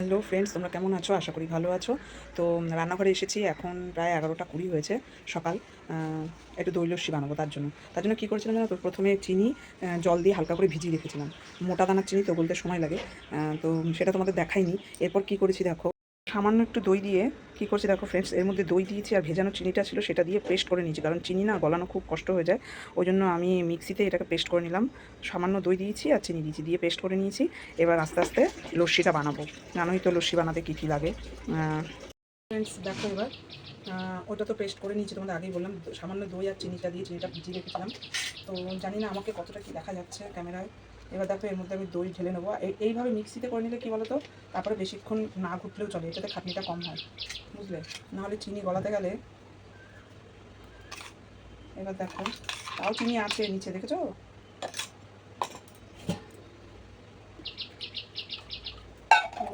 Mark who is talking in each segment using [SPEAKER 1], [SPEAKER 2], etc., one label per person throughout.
[SPEAKER 1] Hello friends, তোমরা কেমন আছো? আশা করি ভালো আছো। তো রান্নাঘরে এসেছি, এখন প্রায় এগারোটা কুড়ি হয়েছে সকাল। একটু দই লস্যি বানাবো তার জন্য। তার জন্য কী করেছিলাম জানো তো? প্রথমে চিনি জল দিয়ে হালকা করে ভিজিয়ে রেখেছিলাম। মোটা দানার চিনি তো বলতে সময় লাগে। তো, সেটা তোমাদের দেখাইনি। এরপর কী করেছি দেখো সামান্য একটু দই দিয়ে কী করছি দেখো ফ্রেন্ডস এর মধ্যে দই দিয়েছি আর ভেজানো চিনিটা ছিল, সেটা দিয়ে পেস্ট করে নিয়েছি। কারণ চিনি না গলানো খুব কষ্ট হয়ে যায়। ওই জন্য আমি মিক্সিতে এটাকে পেস্ট করে নিলাম। সামান্য দই দিয়েছি আর চিনি দিয়েছি, দিয়ে পেস্ট করে নিয়েছি। এবার আস্তে আস্তে লস্যিটা বানাবো। জানোই তো লস্যি বানাতে কী কী লাগে। ফ্রেন্ডস দেখো এবার। ওটা তো পেস্ট করে নিয়েছি তোমাদের আগেই বললাম। সামান্য দই আর চিনিটা দিয়ে, চিনিটা ভিজিয়ে রেখেছিলাম। তো জানি না আমাকে কতটা কি দেখা যাচ্ছে ক্যামেরায় এবার দেখো, এর মধ্যে আমি দই ঢেলে নেব। এই- এইভাবে মিক্সিতে করে নিলে কি বলো তো তারপরে বেশিক্ষণ না ঘুটলেও চলে, এটাতে খাটনিটা কম হয়, বুঝলে? নাহলে চিনি গলাতে গেলে এবার দেখো, তাও চিনি আছে নিচে, দেখেছ? এবার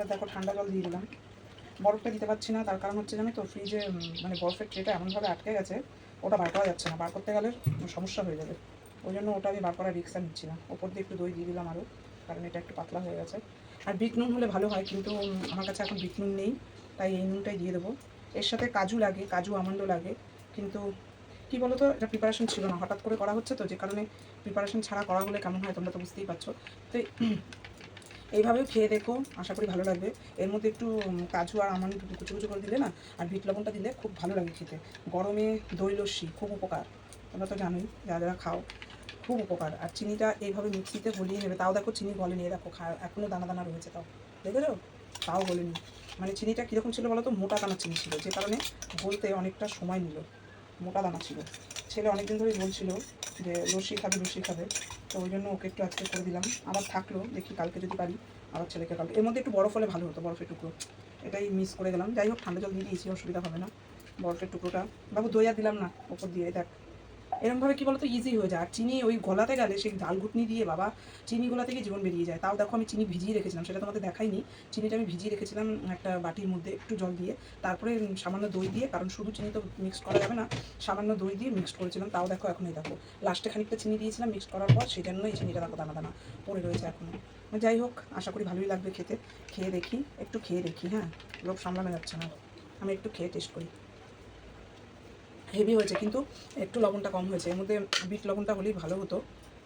[SPEAKER 1] দেখো, ঠান্ডা জল দিয়ে দিলাম। বরফটা দিতে পারছি না, তার কারণ হচ্ছে জানো তো, ফ্রিজে মানে বরফের ট্রেটা এমনভাবে আটকে গেছে, ওটা বার করা যাচ্ছে না। বার করতে গেলে সমস্যা হয়ে যাবে। ওই জন্য ওটা আমি বার করার রিক্সা নিচ্ছি না ওপর দিয়ে একটু দই দিয়ে দিলাম আরও, কারণ এটা একটু পাতলা হয়ে গেছে। আর বিট নুন হলে ভালো হয়, কিন্তু আমার কাছে এখন বিট নুন নেই, তাই এই নুনটাই দিয়ে দেবো। এর সাথে কাজু লাগে, কাজু আমন্ড লাগে, কিন্তু কি বলো তো এটা প্রিপারেশন ছিল না। হঠাৎ করে করা হচ্ছে তো, যে কারণে প্রিপারেশন ছাড়া করা হলে কেমন হয় তোমরা তো বুঝতেই পারছ। তো এইভাবেও খেয়ে দেখো, আশা করি ভালো লাগবে। এর মধ্যে একটু কাজু আর আমন্ড একটু কুচু কুচু করে দিলে না, আর বিট লবণটা দিলে খুব ভালো লাগে খেতে। গরমে দই লস্যি খুব উপকার, তোমরা তো জানোই, যারা যারা খাও। খুব উপকার। আর চিনিটা এইভাবে মিক্সিতে গলিয়ে নেবে, তাও দেখো চিনি গলেনি দেখো এখনও দানা দানা রয়েছে তাও। দেখেছ? তাও গলেনি। মানে চিনিটা কীরকম ছিল বলো তো মোটা দানা চিনি ছিল, যে কারণে গলতে অনেকটা সময় নিল। মোটা দানা ছিল। ছেলে অনেকদিন ধরেই বলছিল যে, লস্যি খাবে লস্যি খাবে। তো ওই জন্য ওকে একটু আজকে করে দিলাম। আবার থাকল, দেখি কালকে যদি পারি, আবার ছেলেকে কালকে। এর মধ্যে একটু বরফ হলে ভালো হতো, বরফের টুকরো। এটাই মিস করে গেলাম। যাই হোক, ঠান্ডা জল দিয়ে দিয়েছি, অসুবিধা হবে না। বরফের টুকরোটা। বাবু দই আর দিলাম না, ওপর দিয়ে দেখ। এরকমভাবে কি বলতো ইজি হয়ে যায়। আর চিনি ওই গলাতে গেলে সেই ডাল ঘুটনি দিয়ে বাবা চিনি গোলা থেকে জীবন বেরিয়ে যায়। তাও দেখো আমি চিনি ভিজিয়ে রেখেছিলাম, সেটা তোমাদের দেখাইনি। চিনিটা আমি ভিজিয়ে রেখেছিলাম একটা বাটির মধ্যে একটু জল দিয়ে। তারপরে সামান্য দই দিয়ে, কারণ শুধু চিনি তো মিক্স করা যাবে না, সামান্য দই দিয়ে মিক্স করেছিলাম। তাও দেখো এখনই দেখো লাস্টে খানিকটা চিনি দিয়েছিলাম মিক্স করার পর সেই জন্য এই চিনিটা দেখো দানা দানা পড়ে রয়েছে এখনও যাই হোক, আশা করি ভালোই লাগবে খেতে। খেয়ে দেখি, একটু খেয়ে দেখি হ্যাঁ? লোক সামলানো যাচ্ছে না। আমি একটু খেয়ে টেস্ট করি। হেভি হয়েছে, কিন্তু একটু লবণটা কম হয়েছে। এর মধ্যে বিট লবণটা হলেই ভালো হতো,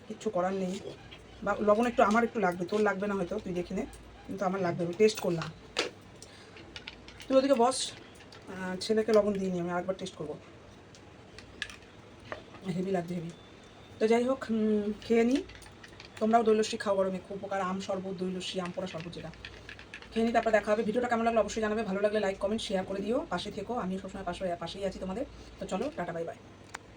[SPEAKER 1] কিচ্ছু করার নেই। বা লবণ একটু, আমার একটু লাগবে, তোর লাগবে না হয়তো, তুই দেখে নে। কিন্তু আমার লাগবে, আমি টেস্ট করলাম। তুই ওদিকে বস ছেলেকে লবণ দিইনি আমি আরেকবার টেস্ট করব। হেভি লাগবে হেভি। তো যাই হোক খেয়ে নিই তোমরাও দই লস্যি খাও, গরমে খুব উপকার, আম শরবত, দই লস্যি, আম পোড়া শরবত যেটা। খেয়ে নিই তারপর দেখা হবে। ভিডিওটা কেমন লাগল অবশ্যই জানাবে। ভালো লাগলে লাইক কমেন্ট শেয়ার করে দিও। পাশে থেকো। আমি সবসময় পাশে, পাশেই আছি তোমাদের। তো চলো, টাটা বাই বাই